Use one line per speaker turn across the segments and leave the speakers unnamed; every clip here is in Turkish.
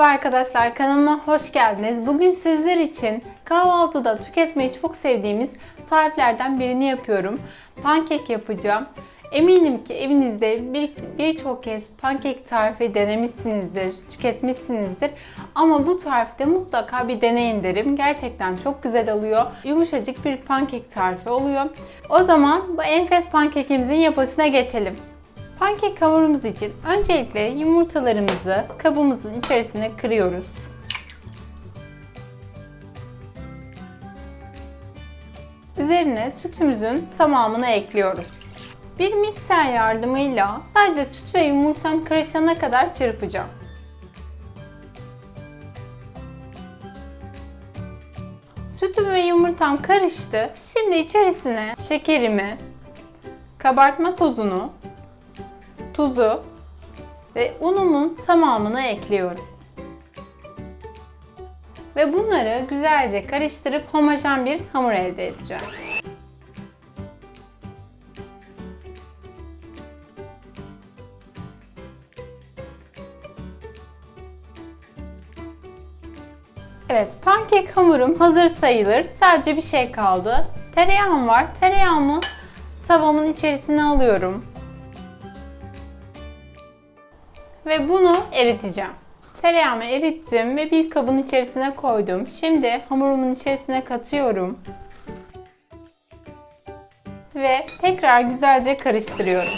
Merhaba arkadaşlar kanalıma hoş geldiniz. Bugün sizler için kahvaltıda tüketmeyi çok sevdiğimiz tariflerden birini yapıyorum. Pankek yapacağım. Eminim ki evinizde bir- birçok kez pankek tarifi denemişsinizdir, tüketmişsinizdir. Ama bu tarifte mutlaka bir deneyin derim. Gerçekten çok güzel oluyor. Yumuşacık bir pankek tarifi oluyor. O zaman bu enfes pankekimizin yapılışına geçelim. Pankek hamurumuz için öncelikle yumurtalarımızı kabımızın içerisine kırıyoruz. Üzerine sütümüzün tamamını ekliyoruz. Bir mikser yardımıyla sadece süt ve yumurtam karışana kadar çırpacağım. Sütüm ve yumurtam karıştı. Şimdi içerisine şekerimi, kabartma tozunu, tuzu ve unumun tamamını ekliyorum. Ve bunları güzelce karıştırıp homojen bir hamur elde edeceğim. Evet, pankek hamurum hazır sayılır. Sadece bir şey kaldı. Tereyağım var. Tereyağımı tavamın içerisine alıyorum. Ve bunu eriteceğim. Tereyağımı erittim ve bir kabın içerisine koydum. Şimdi hamurumun içerisine katıyorum. Ve tekrar güzelce karıştırıyorum.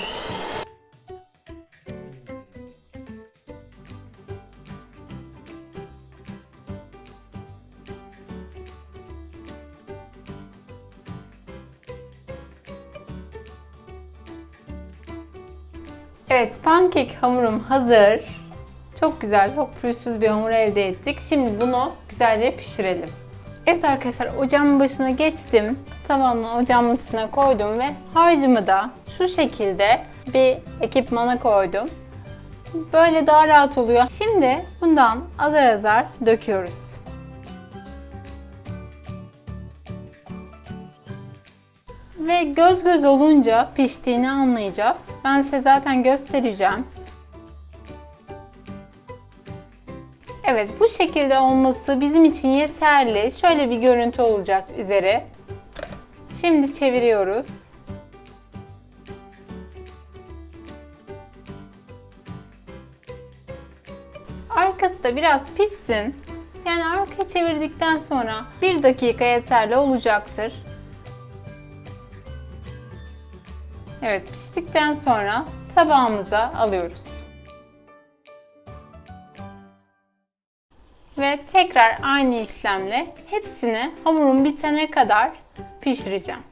Evet, pankek hamurum hazır. Çok güzel, çok pürüzsüz bir hamur elde ettik. Şimdi bunu güzelce pişirelim. Evet arkadaşlar, ocağımın başına geçtim. Tavamı ocağımın üstüne koydum ve harcımı da şu şekilde bir ekipmana koydum. Böyle daha rahat oluyor. Şimdi bundan azar azar döküyoruz. Ve göz göz olunca piştiğini anlayacağız. Ben size zaten göstereceğim. Evet bu şekilde olması bizim için yeterli. Şöyle bir görüntü olacak üzeri. Şimdi çeviriyoruz. Arkası da biraz pişsin. Yani arkaya çevirdikten sonra bir dakika yeterli olacaktır. Evet piştikten sonra tabağımıza alıyoruz. Ve tekrar aynı işlemle hepsini hamurun bitene kadar pişireceğim.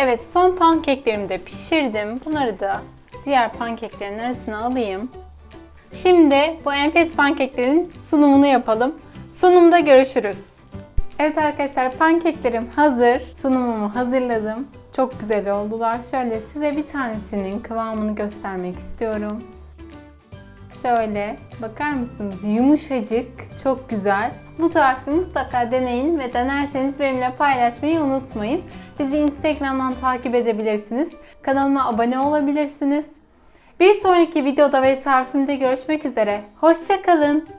Evet son pankeklerimi de pişirdim. Bunları da diğer pankeklerin arasına alayım. Şimdi bu enfes pankeklerin sunumunu yapalım. Sunumda görüşürüz. Evet arkadaşlar pankeklerim hazır. Sunumumu hazırladım. Çok güzel oldular. Şöyle size bir tanesinin kıvamını göstermek istiyorum. Şöyle bakar mısınız? Yumuşacık, çok güzel. Bu tarifi mutlaka deneyin ve denerseniz benimle paylaşmayı unutmayın. Bizi Instagram'dan takip edebilirsiniz. Kanalıma abone olabilirsiniz. Bir sonraki videoda ve tarifimde görüşmek üzere. Hoşçakalın.